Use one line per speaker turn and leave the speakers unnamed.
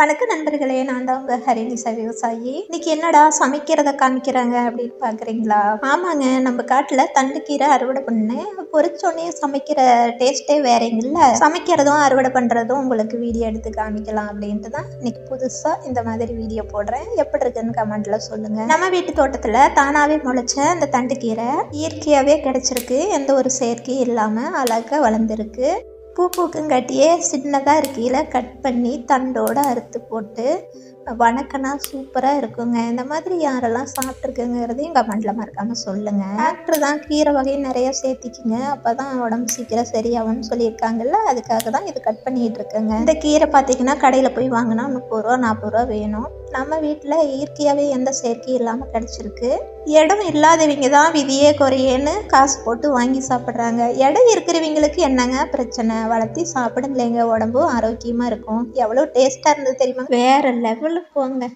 வணக்கம் நண்பர்களே நான் தான் உங்கள் ஹரிணிசா விவசாயி. இன்னைக்கு என்னடா சமைக்கிறத காமிக்கிறாங்க அப்படின்னு பார்க்குறீங்களா ஆமாங்க நம்ம காட்டில் தண்டுக்கீரை அறுவடை பண்ணேன் பொறிச்சோடனே சமைக்கிற டேஸ்ட்டே வேறேங்கல்ல சமைக்கிறதும் அறுவடை பண்ணுறதும் உங்களுக்கு வீடியோ எடுத்து காமிக்கலாம் அப்படின்ட்டு தான் இன்னைக்கு புதுசாக இந்த மாதிரி வீடியோ போடுறேன். எப்படி இருக்குன்னு கமெண்ட்ல சொல்லுங்க. நம்ம வீட்டு தோட்டத்தில் தானாகவே முளைச்ச அந்த தண்டுக்கீரை இயற்கையாகவே கிடைச்சிருக்கு. எந்த ஒரு செயற்கையும் இல்லாமல் அழகாக வளர்ந்துருக்கு. பூ பூக்குங்காட்டியே சின்னதாக இருக்கையில் கட் பண்ணி தண்டோடு அறுத்து போட்டு வணக்கம்னா சூப்பராக இருக்குங்க. இந்த மாதிரி யாரெல்லாம் சாப்பிட்ருக்குங்கிறதையும் கமெண்டில் மறக்காமல் சொல்லுங்கள் டாக்டர் தான் கீரை வகை நிறைய சேர்த்திக்கிங்க. அப்போ தான் உடம்பு சீக்கிரம் சரியாகும்னு சொல்லியிருக்காங்கல்ல அதுக்காக தான் இது கட் பண்ணிகிட்டு இருக்கேங்க இந்த கீரை பார்த்தீங்கன்னா கடையில் போய் வாங்கினா முப்பது ரூபா நாற்பது ரூபா வேணும். நம்ம வீட்டில் இயற்கையாகவே எந்த செயற்கையும் இல்லாமல் கிடச்சிருக்கு. இடம் இல்லாதவங்க தான் விதியே குறையேன்னு காசு போட்டு வாங்கி சாப்பிட்றாங்க. இடம் இருக்கிறவங்களுக்கு என்னங்க பிரச்சனை? வளர்த்தி சாப்பிடுங்களேங்க. உடம்பும் ஆரோக்கியமாக இருக்கும். எவ்வளோ டேஸ்ட்டாக இருந்தது தெரியுமா? வேறு லெவல் போங்க